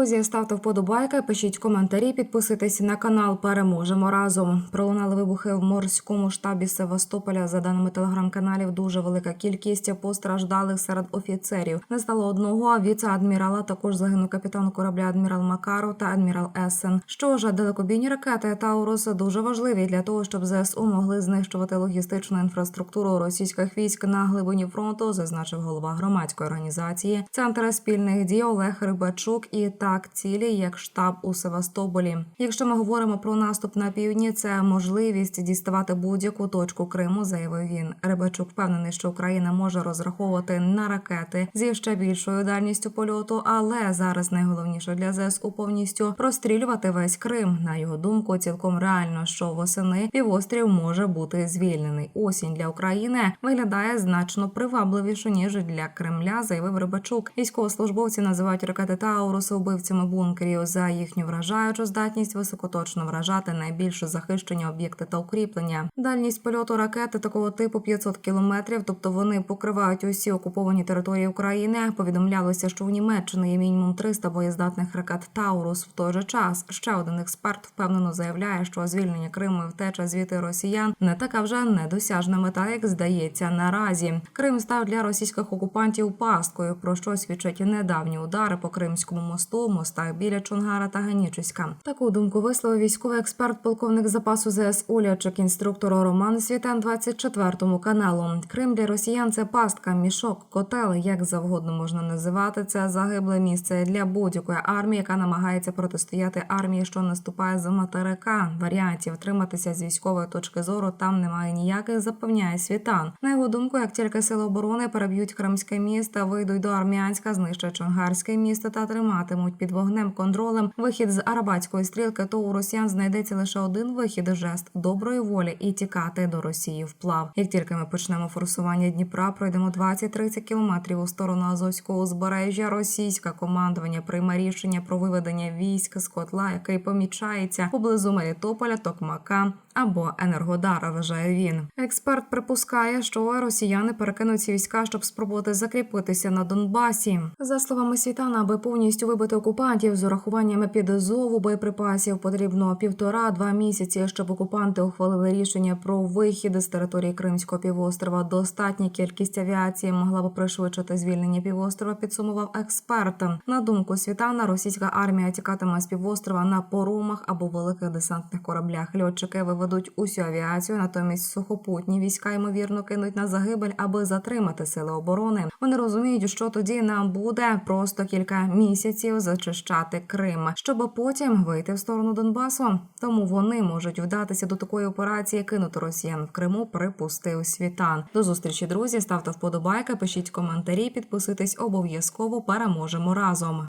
друзі, ставте вподобайки, пишіть коментарі, підписуйтесь на канал. Переможемо разом. Пролунали вибухи в морському штабі Севастополя. За даними телеграм-каналів, дуже велика кількість постраждалих серед офіцерів. Не стало одного віце-адмірала. Також загинув капітан корабля адмірал Макаров та адмірал Есен. Що ж, далекобійні ракети Таурус дуже важливі для того, щоб ЗСУ могли знищувати логістичну інфраструктуру російських військ на глибині фронту, зазначив голова громадської організації Центр спільних дій Олег Рибачук. І так цілі як штаб у Севастополі. Якщо ми говоримо про наступ на півдні, це можливість діставати будь-яку точку Криму, заявив він. Рибачук впевнений, що Україна може розраховувати на ракети зі ще більшою дальністю польоту, але зараз найголовніше для ЗСУ повністю прострілювати весь Крим. На його думку, цілком реально, що восени півострів може бути звільнений. Осінь для України виглядає значно привабливіше ніж для Кремля, заявив Рибачук. Військовослужбовці називають ракети Таурус убивцями бункерів за їхню вражаючу здатність високоточно вражати найбільш захищені об'єкти та укріплення. Дальність польоту ракети такого типу 500 кілометрів, тобто вони покривають усі окуповані території України. Повідомлялося, що в Німеччині є мінімум 300 боєздатних ракет Таурус. В той же час ще один експерт впевнено заявляє, що звільнення Криму і втеча звідти росіян не така вже недосяжна мета, як здається наразі. Крим став для російських окупантів пасткою, про що свідчать недавні удари по Кримському мосту, мостах біля Чонгара та Ганічуська. Таку думку висловив військовий експерт, полковник запасу ЗС Улячик, інструктор Роман Світан 24 каналу. Крим для росіян це пастка, мішок, котел, як завгодно можна називати. Це загибле місце для будь-якої армії, яка намагається протистояти армії, що наступає з материка. Варіантів триматися з військової точки зору там немає ніяких, запевняє світан. На його думку, як тільки сили оборони переб'ють Кримське місто, вийдуть до Армянська, знищать Чонгарське місто та триматимуть під вогнем контролем вихід з Арабатської стрілки, то у росіян знайдеться лише один вихід жест доброї волі і тікати до Росії вплав. Як тільки ми почнемо форсування Дніпра, пройдемо 20-30 кілометрів у сторону Азовського узбережжя. Російське командування прийме рішення про виведення військ з котла, який помічається поблизу Мелітополя, Токмака або Енергодара. Вважає він. Експерт припускає, що росіяни перекинуть ці війська, щоб спробувати закріпитися на Донбасі. За словами Світана, аби повністю вибити окупантів з урахуванням підозову боєприпасів, потрібно півтора-два місяці, щоб окупанти ухвалили рішення про вихід з території Кримського півострова. Достатня кількість авіації могла б пришвидшити звільнення півострова. Підсумував експерт. На думку Світана, російська армія тікатиме з півострова на поромах або великих десантних кораблях. Льотчики виведуть усю авіацію, натомість сухопутні війська ймовірно кинуть на загибель, аби затримати сили оборони. Вони розуміють, що тоді нам буде просто кілька місяців зачищати Крим, щоб потім вийти в сторону Донбасу. Тому вони можуть вдатися до такої операції, кинути росіян в Криму. Припустив світан. До зустрічі, друзі. Ставте вподобайки, пишіть коментарі, підписуйтесь обов'язково. Переможемо разом.